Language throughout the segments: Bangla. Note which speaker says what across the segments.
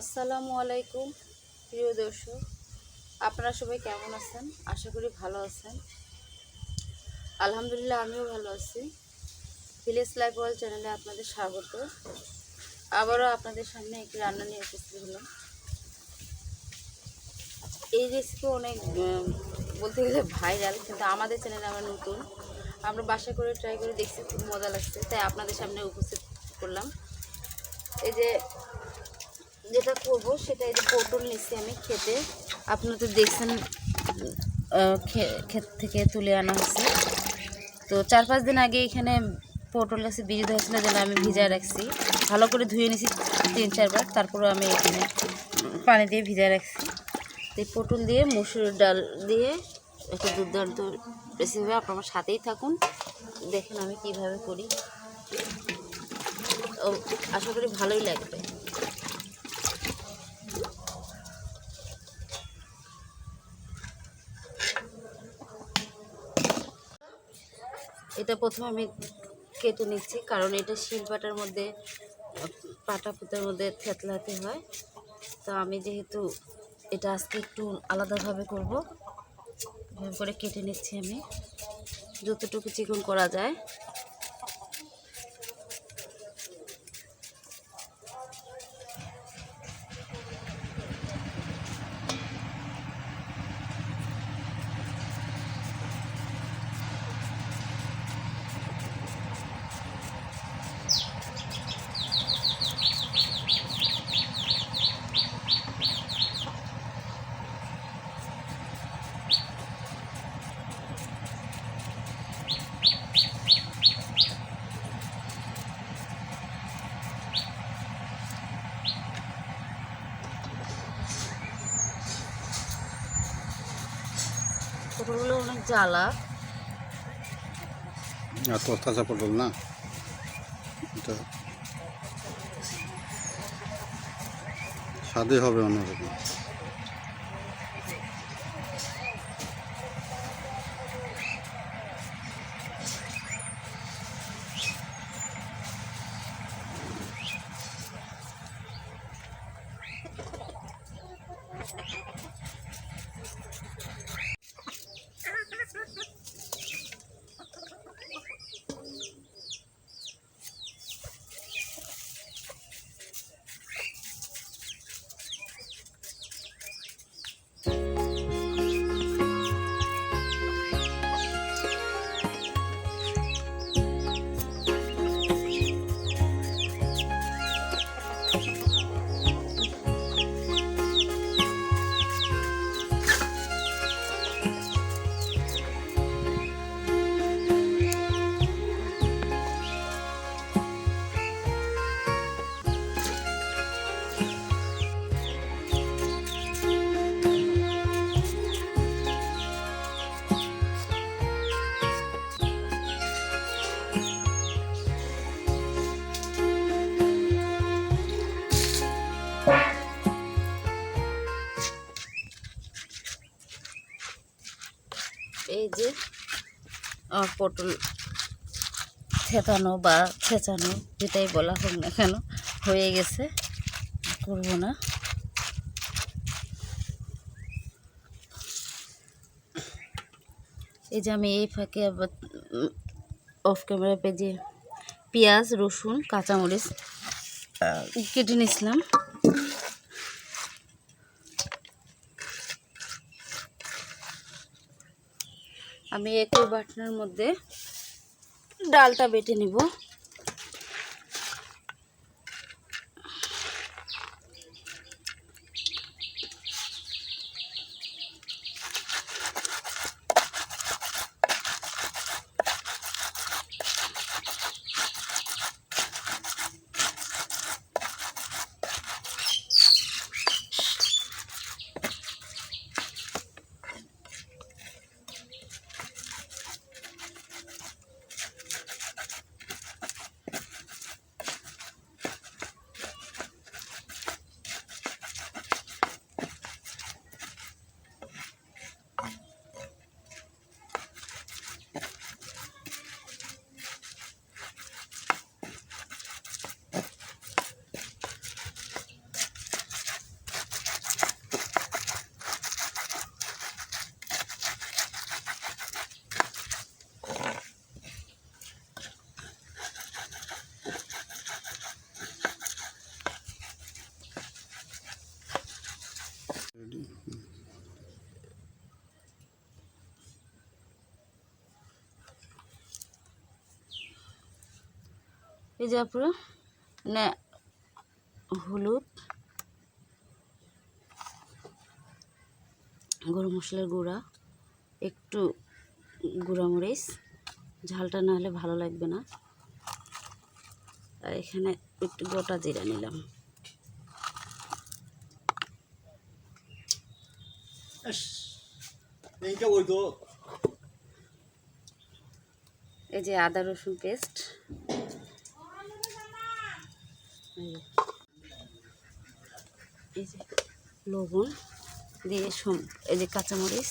Speaker 1: আসসালামু আলাইকুম, প্রিয় দর্শক। আপনারা সবাই কেমন আছেন? আশা করি ভালো আছেন। আলহামদুলিল্লাহ, আমিও ভালো আছি। ভিলেজ লাইফ ওয়ার্ল্ড চ্যানেলে আপনাদের স্বাগত। আবারও আপনাদের সামনে একটি রান্না নিয়ে উপস্থিত হলাম। এই রেসিপি অনেক বলতে গেলে ভাইরাল কিন্তু আমাদের চ্যানেলে আমরা নতুন। আমরা বাসা করে ট্রাই করে দেখছি, খুব মজা লাগছে। তাই আপনাদের সামনে উপস্থিত করলাম। এই যে যেটা করব সেটা এই যে পটল নিচ্ছি আমি খেতে। আপনারা তো দেখছেন ক্ষেত থেকে তুলে আনা হয়েছে তো চার পাঁচ দিন আগে এখানে পটল গাছে বীজ ধরেছিল যেন আমি ভিজায় রাখছি। ভালো করে ধুয়ে নিয়েছি তিন চারবার তারপরে আমি এখানে পানি দিয়ে ভিজায় রাখছি। তো এই পটল দিয়ে মুসুর ডাল দিয়ে একটা দুর্দান্ত রেসিপি আপনার আমার সাথেই থাকুন। দেখেন আমি কীভাবে করি। আশা করি ভালোই লাগবে। এটা প্রথমে আমি কেটে নিচ্ছি, কারণ এটা শিল পাটার মধ্যে, পাটা পুতার মধ্যে থেতলাতে হয়। তো আমি যেহেতু এটা আজকে একটু আলাদাভাবে করব করে কেটে নিচ্ছি আমি। যতটুকু চিকন করা যায়। পটলগুলো অনেক জ্বালা।
Speaker 2: তো তাজা পটল না? এটা স্বাদে হবে অন্যরকম।
Speaker 1: পটল থেতানো বা ছেঁচানো যেটাই বলা হোক না কেন, হয়ে গেছে। করব না। এই যে আমি এই ফাঁকে আবার অফ ক্যামেরা পেজে পেঁয়াজ, রসুন, কাঁচামরিচ কেটে নিয়েছিলাম। আমি একই বাটনার মধ্যে ডালটা বেটে নিব। এই যে আপুরা না হলুদ গরম মশলার গুঁড়া একটু গুঁড়া মরিচ ঝালটা না হলে ভালো লাগবে না। আর এখানে একটু গোটা জিরা নিলাম। এই যে আদা রসুন পেস্ট। এই যে লবণ দিয়ে এই যে কাঁচামরিচ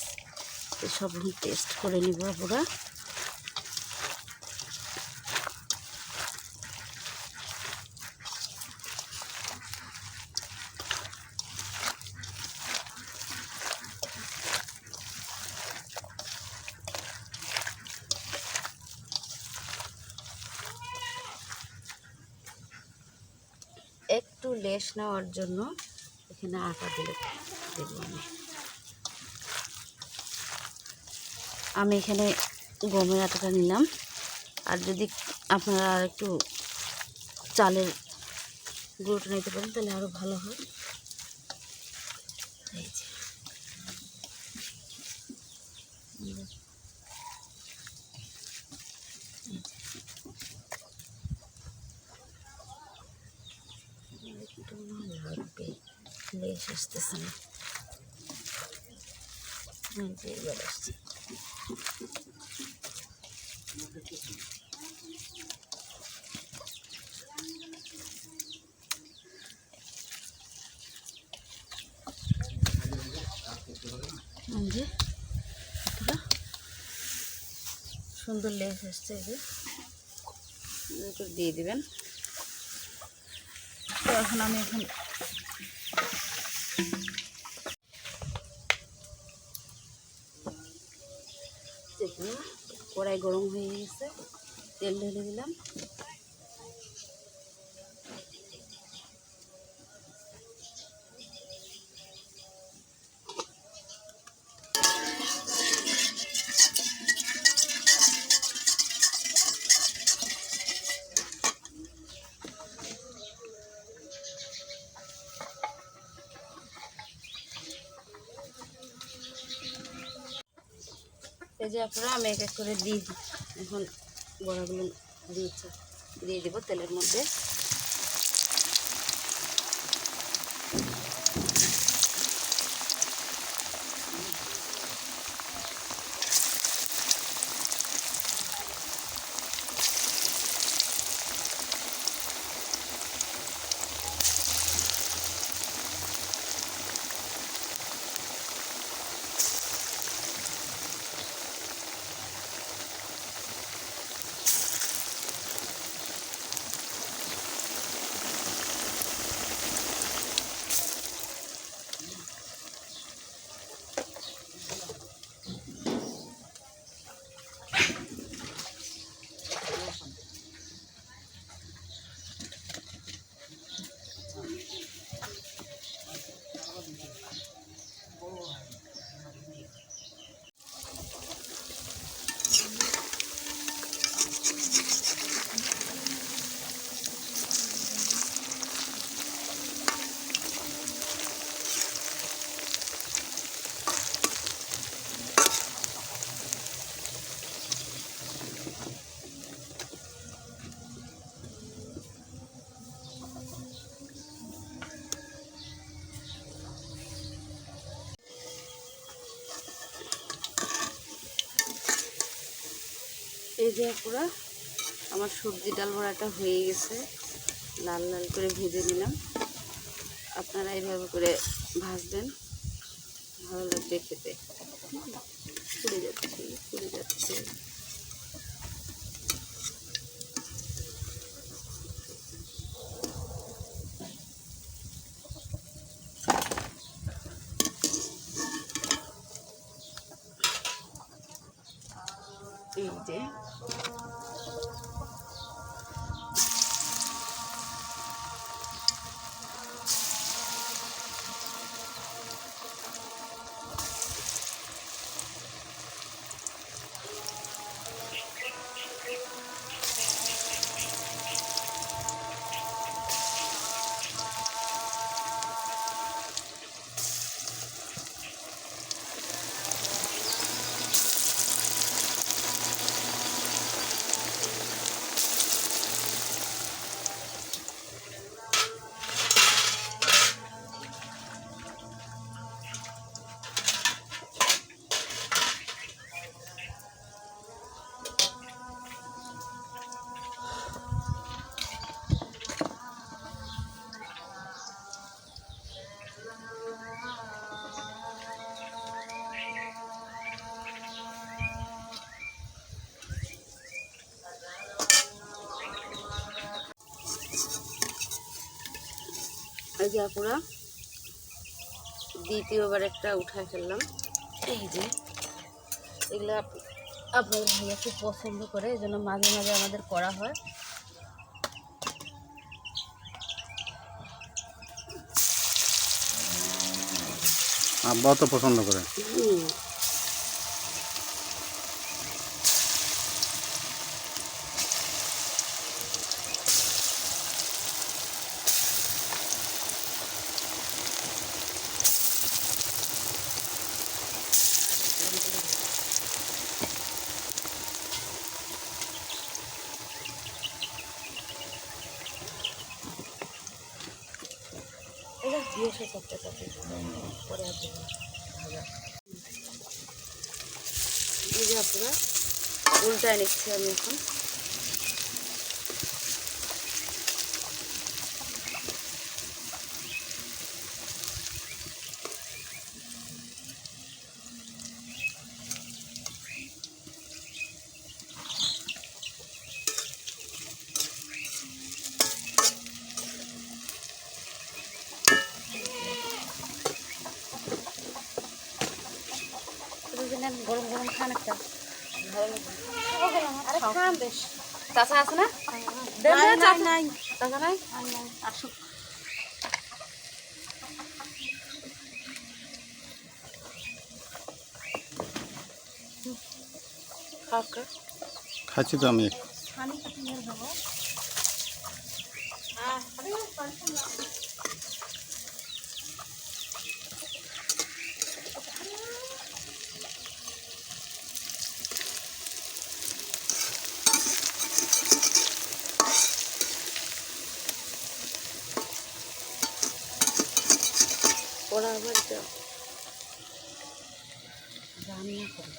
Speaker 1: এসব সব টেস্ট করে নিব পুরো লেশ নেওয়ার জন্য এখানে আটা দিলে দেবো আমি। আমি এখানে গমের আটাটা নিলাম। আর যদি আপনারা একটু চালের গুঁড়োটা নিতে পারেন, তাহলে আরও ভালো হয় এই যে একটু মনে হয় লাগবে লেশ আসতেছে না যে এবার আসছে সুন্দর লেস যে। একটু দিয়ে দিবেন। তো এখন আমি এখন কড়াই গরম হয়ে গেছে তেল ঢেলে দিলাম। যে আপনারা আমি এক এক করে দিই এখন বড়াগুলো দিয়েছি। দিয়ে দেবো তেলের মধ্যে। এই যে পুরো আমার সবজি ডাল বড়াটা হয়ে গেছে। লাল লাল করে ভেজে নিলাম। আপনারা এইভাবে করে ভাজবেন। ভালো লাগবে খেতে। পুড়ে যাচ্ছে পুড়ে যাচ্ছে। এই এই দ্বিতীয়বার একটা উঠায় ফেললাম। এই যে এগুলো আপ- আপনাদের ভাইয়া খুব পছন্দ করে এই জন্য মাঝে মাঝে আমাদের করা হয়।
Speaker 2: আব্বাও তো পছন্দ করে
Speaker 1: হুম। এটা চারটে চারটে পরে আর আপনারা উল্টায় নিচ্ছি আমি এখন তুমি কিনা গরম গরম খান একটা ভালো লাগবে আরে খান বেশ চাচা আছে না? নাই চাচা। নাই। আসুক।
Speaker 2: খাচ্ছি তো আমি।
Speaker 1: ওরা আবার রান্না করে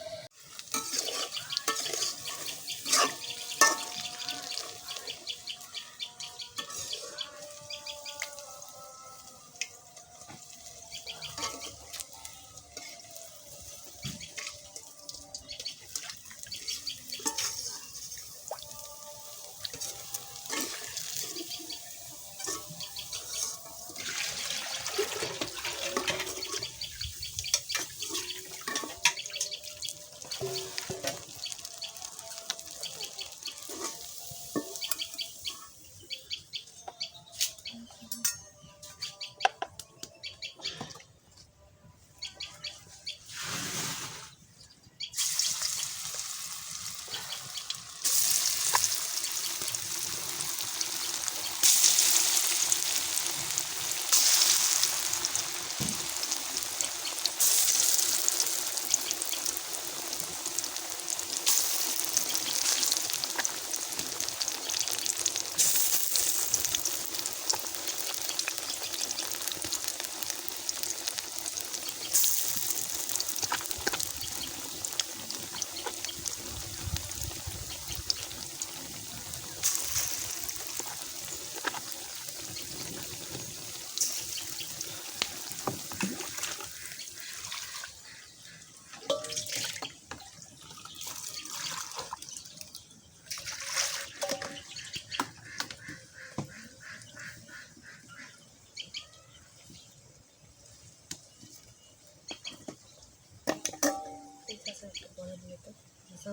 Speaker 1: এই চাচা একটু বলে দিলে তো চাচা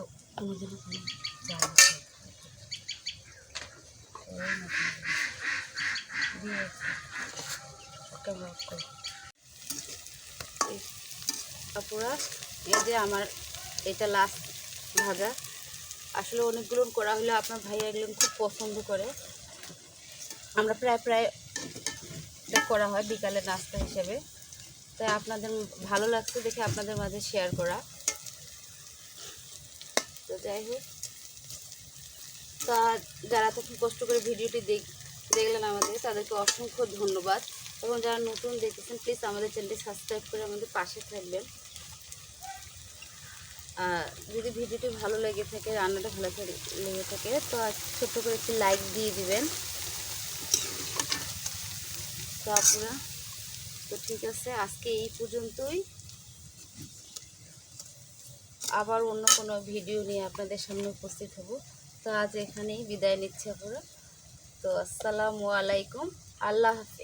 Speaker 1: আপুরা, এই যে আমার এটা লাস্ট ভাজা। আসলে অনেকগুলো করা হলে আপনার ভাই এগুলো খুব পছন্দ করে। আমরা প্রায় প্রায় করা হয় বিকালে নাস্তা হিসেবে। তাই আপনাদের ভালো লাগছে দেখে আপনাদের মাঝে শেয়ার করা। যাই হোক। তা যারা তখন কষ্ট করে ভিডিওটি দেখ দেখলেন আমাদের, তাদেরকে অসংখ্য ধন্যবাদ। এবং যারা নতুন দেখেছেন প্লিজ আমাদের চ্যানেলটি সাবস্ক্রাইব করে আমাদের পাশে থাকবেন। যদি ভিডিওটি ভালো লেগে থাকে, রান্নাটা ভালো লেগে থাকে, তো ছোট্ট করে একটি লাইক দিয়ে দিবেন। তো আপনারা তো ঠিক আছে, আজকে এই পর্যন্তই। আবার অন্য কোনো ভিডিও নিয়ে আপনাদের সামনে উপস্থিত হব। তো আজ এখানেই বিদায় নিচ্ছি আপনারা তো আসসালামু আলাইকুম। আল্লাহ হাফিজ।